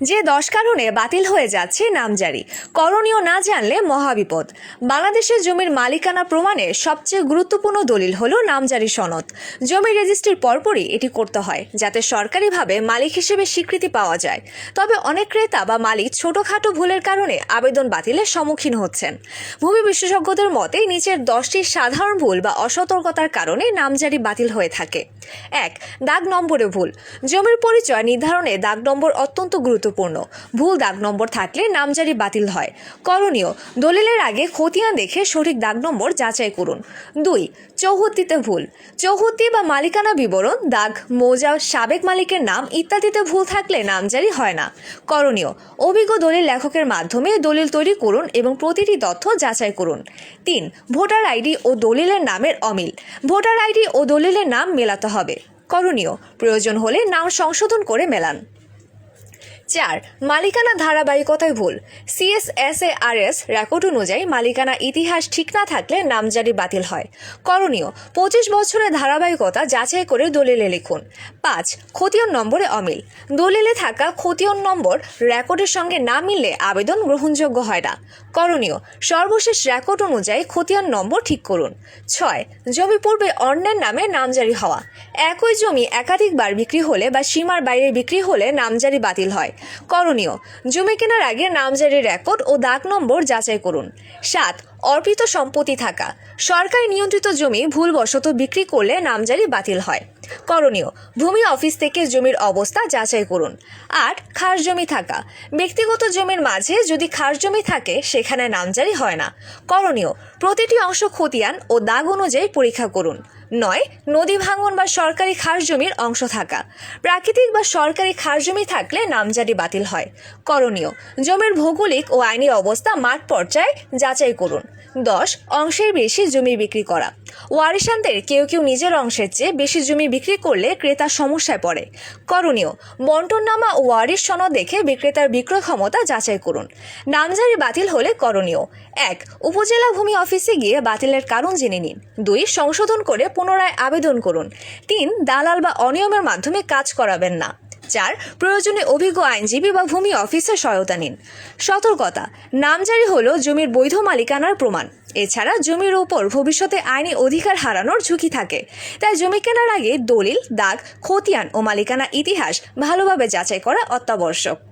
যে দশ কারণে বাতিল হয়ে যাচ্ছে নামজারি। করণীয় না জানলে মহাবিপদ। বাংলাদেশের জমির মালিকানা প্রমাণে সবচেয়ে গুরুত্বপূর্ণ দলিল হলো নামজারি সনদ। জমি রেজিস্ট্রির পরপরই এটি করতে হয়, যাতে সরকারিভাবে মালিক হিসেবে স্বীকৃতি পাওয়া যায়। তবে অনেক ক্রেতা বা মালিক ছোটখাটো ভুলের কারণে আবেদন বাতিলের সম্মুখীন হচ্ছেন। ভূমি বিশেষজ্ঞদের মতে, নিচের দশটি সাধারণ ভুল বা অসতর্কতার কারণে নামজারি বাতিল হয়ে থাকে। এক, দাগ নম্বরে ভুল। জমির পরিচয় নির্ধারণে দাগ নম্বর অত্যন্ত গুরুত্বপূর্ণ। ভুল দাগ নম্বর থাকলে নামজারি বাতিল হয়। করণীয়, দলিলের আগে খতিয়ান দেখে সঠিক দাগ নম্বর যাচাই করুন। দুই চৌহত্তিতে ভুল। চৌহত্তি বা মালিকানা বিবরণ, দাগ, মৌজা, সাবেক মালিকের নাম ইত্যাদিতে ভুল থাকলে নামজারি হয় না। করণীয়, অভিজ্ঞ দলিল লেখকের মাধ্যমে দলিল তৈরি করুন এবং প্রতিটি তথ্য যাচাই করুন। তিন, ভোটার আইডি ও দলিলের নামের অমিল। ভোটার আইডি ও দলিলের নাম মেলাতে হবে। করণীয়, প্রয়োজন হলে নাম সংশোধন করে মেলান। চার, মালিকানা ধারাবাহিকতায় ভুল। সিএসএসএআরএস রেকর্ড অনুযায়ী মালিকানা ইতিহাস ঠিক না থাকলে নামজারি বাতিল হয়। করণীয়, পঁচিশ বছরের ধারাবাহিকতা যাচাই করে দলিলে লিখুন। পাঁচ, খতিয়ান নম্বরে অমিল। দলিলে থাকা খতিয়ান নম্বর রেকর্ডের সঙ্গে না মিললে আবেদন গ্রহণযোগ্য হয় না। করণীয়, সর্বশেষ রেকর্ড অনুযায়ী খতিয়ান নম্বর ঠিক করুন। ছয়, জমি পূর্বে অন্যের নামে নামজারি হওয়া। একই জমি একাধিকবার বিক্রি হলে বা সীমার বাইরে বিক্রি হলে নামজারি বাতিল হয়। করণীয়। জমি কেনার আগে নামজারি রেকর্ড ও দাগ নম্বর যাচাই করুন। সাত, অর্পিত সম্পত্তি থাকা। সরকারি নিয়ন্ত্রিত জমি ভুলবশত বিক্রি করলে নামজারি বাতিল হয়। করণীয়। ভূমি অফিস থেকে জমির অবস্থা যাচাই করুন। আট, খাস জমি থাকা। ব্যক্তিগত জমির মাঝে যদি খাস জমি থাকে, সেখানে নামজারি হয় না। করণীয়, প্রতিটি অংশ খতিয়ান ও দাগ অনুযায়ী পরীক্ষা করুন। নয়, নদী ভাঙন বা সরকারি খাস জমির অংশ থাকা। প্রাকৃতিক বা সরকারি খাস জমি থাকলে নামজারি বাতিল হয়। করণীয়, জমির ভৌগোলিক ও আইনি অবস্থা মাঠ পর্যায়ে যাচাই করুন। দশ, অংশের বেশি জমি বিক্রি করা। ওয়ারিশানদের কেউ কেউ নিজের অংশের চেয়ে বেশি জমি বিক্রি করলে ক্রেতা সমস্যায় পড়ে। করণীয়, বন্টননামা ও ওয়ারিশ সনদ দেখে বিক্রেতার বিক্রয় ক্ষমতা যাচাই করুন। নামজারি বাতিল হলে করণীয়, এক, উপজেলা ভূমি অফিসে গিয়ে বাতিলের কারণ জেনে নিন। দুই, সংশোধন করে পুনরায় আবেদন করুন। তিন, দালাল বা অনিয়মের মাধ্যমে কাজ করাবেন না। চার প্রয়োজনে অভিজ্ঞ আইনজীবী বা ভূমি অফিসের সহায়তা নিন। সতর্কতা নামজারি হল জমির বৈধ মালিকানার প্রমাণ। এছাড়া জমির ওপর ভবিষ্যতে আইনি অধিকার হারানোর ঝুঁকি থাকে। তাই জমি কেনার আগে দলিল, দাগ, খতিয়ান ও মালিকানা ইতিহাস ভালোভাবে যাচাই করা অত্যাবশ্যক।